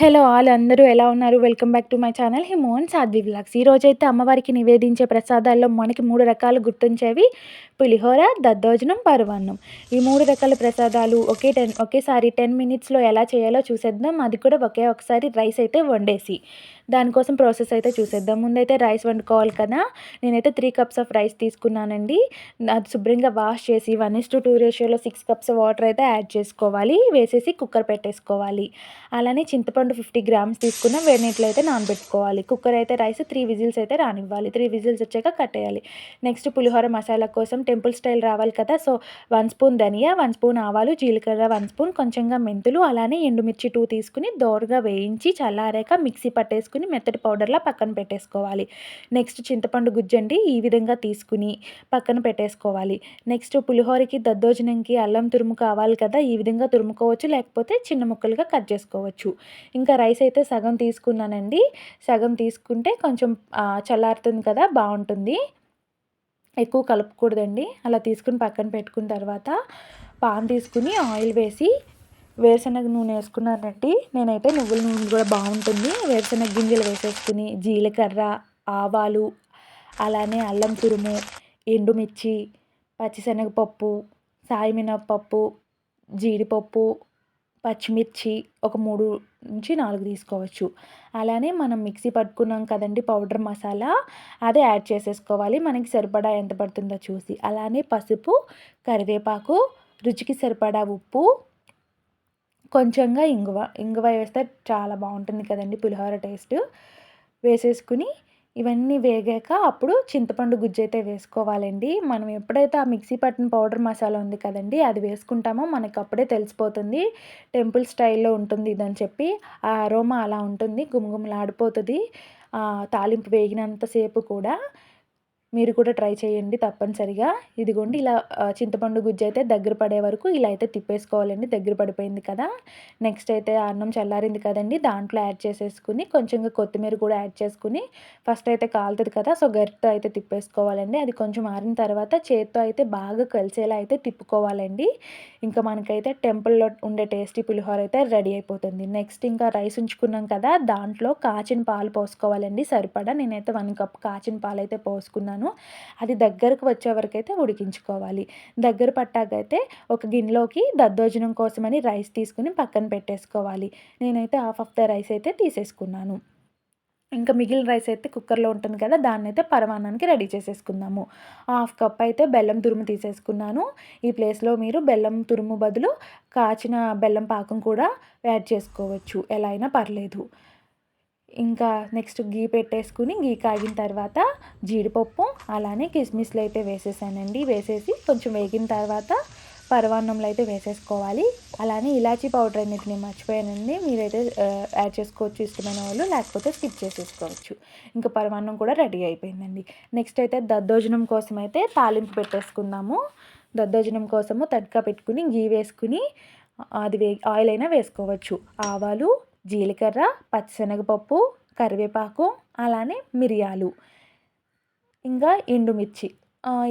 Hello all అందరూ ఎలా ఉన్నారు? Welcome back to my channel హిమోన్ Sadhvi blogs ఈరోజైతే అమ్మవారికి నివేదించే ప్రసాదాల్లో మనకి మూడు రకాలు గుర్తించేవి. పులిహోర దద్దోజనం పరవాన్నం ఈ మూడు రకాల ప్రసాదాలు ఒకే టెన్ ఒకేసారి టెన్ మినిట్స్లో ఎలా చేయాలో చూసేద్దాం. అది కూడా ఒకే ఒకసారి రైస్ అయితే వండేసి. దానికోసం ప్రాసెస్ అయితే చూసేద్దాం. ముందైతే రైస్ వండుకోవాలి కదా. నేనైతే త్రీ కప్స్ ఆఫ్ రైస్ తీసుకున్నానండి. అది శుభ్రంగా వాష్ చేసి వన్ ఇస్ టు టూ రేషియోలో సిక్స్ కప్స్ వాటర్ అయితే యాడ్ చేసుకోవాలి. వేసేసి కుక్కర్ పెట్టేసుకోవాలి. అలానే చింతపండు ఫిఫ్టీ గ్రామ్స్ తీసుకున్న వేడి నానబెట్టుకోవాలి. కుక్కర్ అయితే రైస్ త్రీ విజిల్స్ అయితే రానివ్వాలి. త్రీ విజిల్స్ వచ్చాక కట్టేయాలి నెక్స్ట్ పులిహోర మసాలా కోసం టెంపుల్ స్టైల్ రావాలి కదా. సో వన్ స్పూన్ ధనియా వన్ స్పూన్ ఆవాలు జీలకర్ర వన్ స్పూన్ కొంచెంగా మెంతులు అలానే ఎండుమిర్చి టూ తీసుకుని దోరగా వేయించి చల్లారాక మిక్సీ పట్టేసుకుని తీసుకుని మెత్తటి పౌడర్లా పక్కన పెట్టేసుకోవాలి. నెక్స్ట్ చింతపండు గుజ్జండి ఈ విధంగా తీసుకుని పక్కన పెట్టేసుకోవాలి. నెక్స్ట్ పులిహోరకి దద్దోజనంకి అల్లం తురుము కావాలి కదా ఈ విధంగా తురుముకోవచ్చు లేకపోతే చిన్న ముక్కలుగా కట్ చేసుకోవచ్చు. ఇంకా రైస్ అయితే సగం తీసుకున్నానండి. సగం తీసుకుంటే కొంచెం చల్లారుతుంది కదా బాగుంటుంది. ఎక్కువ కలుపుకూడదండి. అలా తీసుకుని పక్కన పెట్టుకున్న తర్వాత పాన్ తీసుకుని ఆయిల్ వేసి వేరుశనగ నూనె వేసుకున్నానండి. నేనైతే నువ్వుల నూనె కూడా బాగుంటుంది. వేరుశనగ గింజలు వేసేసుకుని జీలకర్ర ఆవాలు అలానే అల్లం తురుము ఎండుమిర్చి పచ్చిశనగపప్పు సాయిమినపప్పు జీడిపప్పు పచ్చిమిర్చి ఒక మూడు నుంచి నాలుగు తీసుకోవచ్చు. అలానే మనం మిక్సీ పట్టుకున్నాం కదండి పౌడర్ మసాలా అదే యాడ్ చేసేసుకోవాలి. మనకి సరిపడా ఎంత పడుతుందో చూసి. అలానే పసుపు కరివేపాకు రుచికి సరిపడా ఉప్పు కొంచెంగా ఇంగువ. ఇంగువ వేస్తే చాలా బాగుంటుంది కదండి పులిహోర టేస్ట్. వేసేసుకుని ఇవన్నీ వేగాక అప్పుడు చింతపండు గుజ్జు అయితే వేసుకోవాలండి. మనం ఎప్పుడైతే ఆ మిక్సీ పట్టిన పౌడర్ మసాలా ఉంది కదండి అది వేసుకుంటామో మనకు అప్పుడే తెలిసిపోతుంది. టెంపుల్ స్టైల్లో ఉంటుంది ఇదని చెప్పి ఆ అరోమా అలా ఉంటుంది గుమగుమలాడిపోతుంది. తాలింపు వేగినంతసేపు కూడా మీరు కూడా ట్రై చేయండి తప్పనిసరిగా. ఇదిగోండి ఇలా చింతపండు గుజ్జు అయితే దగ్గర పడే వరకు ఇలా అయితే తిప్పేసుకోవాలండి. దగ్గర పడిపోయింది కదా. నెక్స్ట్ అయితే అన్నం చల్లారింది కదండి. దాంట్లో యాడ్ చేసేసుకుని కొంచెంగా కొత్తిమీర కూడా యాడ్ చేసుకుని ఫస్ట్ అయితే కాలుతుంది కదా సో గరిటతో అయితే తిప్పేసుకోవాలండి. అది కొంచెం ఆరిన తర్వాత చేత్తో అయితే బాగా కలిసేలా అయితే తిప్పుకోవాలండి. ఇంకా మనకైతే టెంపుల్లో ఉండే టేస్టీ పులిహోర అయితే రెడీ అయిపోతుంది. నెక్స్ట్ ఇంకా రైస్ ఉంచుకున్నాం కదా దాంట్లో కాచిన పాలు పోసుకోవాలండి సరిపడా. నేనైతే వన్ కప్ కాచిన పాలు అయితే పోసుకున్నాను. వేసుకున్నాను అది దగ్గరకు వచ్చే వరకైతే ఉడికించుకోవాలి. దగ్గర పట్టాకైతే ఒక గిన్నెలోకి దద్దోజనం కోసమని రైస్ తీసుకుని పక్కన పెట్టేసుకోవాలి. నేనైతే హాఫ్ ఆఫ్ ద రైస్ అయితే తీసేసుకున్నాను. ఇంకా మిగిలిన రైస్ అయితే కుక్కర్లో ఉంటుంది కదా దాన్ని అయితే పరమాన్నానికి రెడీ చేసేసుకుందాము. హాఫ్ కప్ అయితే బెల్లం తురుము తీసేసుకున్నాను. ఈ ప్లేస్లో మీరు బెల్లం తురుము బదులు కాచిన బెల్లం పాకం కూడా యాడ్ చేసుకోవచ్చు. ఎలా అయినా పర్లేదు. ఇంకా నెక్స్ట్ గీ పెట్టేసుకుని గీ కాగిన తర్వాత జీడిపప్పు అలానే కిస్మిస్లు అయితే వేసేసానండి. వేసేసి కొంచెం వేగిన తర్వాత పరవాన్నంలో అయితే వేసేసుకోవాలి. అలానే ఇలాచీ పౌడర్ అనేది నేను మర్చిపోయానండి. మీరైతే యాడ్ చేసుకోవచ్చు ఇష్టమైన వాళ్ళు లేకపోతే స్కిప్ చేసేసుకోవచ్చు. ఇంకా పరవాన్నం కూడా రెడీ అయిపోయిందండి. నెక్స్ట్ అయితే దద్దోజనం కోసం అయితే తాలింపు పెట్టేసుకుందాము. దద్దోజనం కోసము తడ్కా పెట్టుకుని గీ వేసుకుని అది వే ఆయిల్ అయినా వేసుకోవచ్చు. ఆవాలు జీలకర్ర పచ్చిశనగపప్పు కరివేపాకు అలానే మిరియాలు. ఇంకా ఎండుమిర్చి.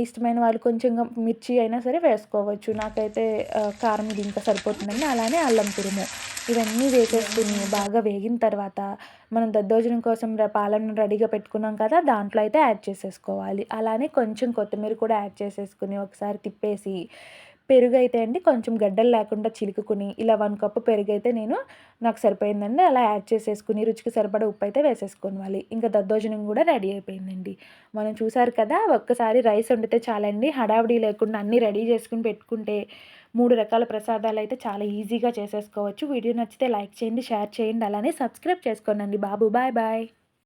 ఇష్టమైన వాళ్ళు కొంచెం మిర్చి అయినా సరే వేసుకోవచ్చు. నాకైతే కారం ఇది ఇంకా సరిపోతుందండి అలానే అల్లం తురుము. ఇవన్నీ వేసేసుకుని బాగా వేగిన తర్వాత మనం దద్దోజనం కోసం పాలను రెడీగా పెట్టుకున్నాం కదా దాంట్లో అయితే యాడ్ చేసేసుకోవాలి. అలానే కొంచెం కొత్తిమీర కూడా యాడ్ చేసేసుకుని ఒకసారి తిప్పేసి పెరుగు అయితే అండి కొంచెం గడ్డలు లేకుండా చిలుకుని ఇలా వన్ కప్పు పెరుగు అయితే నేను నాకు సరిపోయిందండి. అలా యాడ్ చేసేసుకుని రుచికి సరిపడా ఉప్పు అయితే వేసేసుకోవాలి. ఇంకా దద్దోజనం కూడా రెడీ అయిపోయిందండి. మనం చూసారు కదా ఒక్కసారి రైస్ వండితే చాలండి. హడావిడి లేకుండా అన్నీ రెడీ చేసుకుని పెట్టుకుంటే మూడు రకాల ప్రసాదాలు అయితే చాలా ఈజీగా చేసేసుకోవచ్చు. వీడియో నచ్చితే లైక్ చేయండి షేర్ చేయండి. అలానే సబ్స్క్రైబ్ చేసుకోనండి బాబు. Bye bye.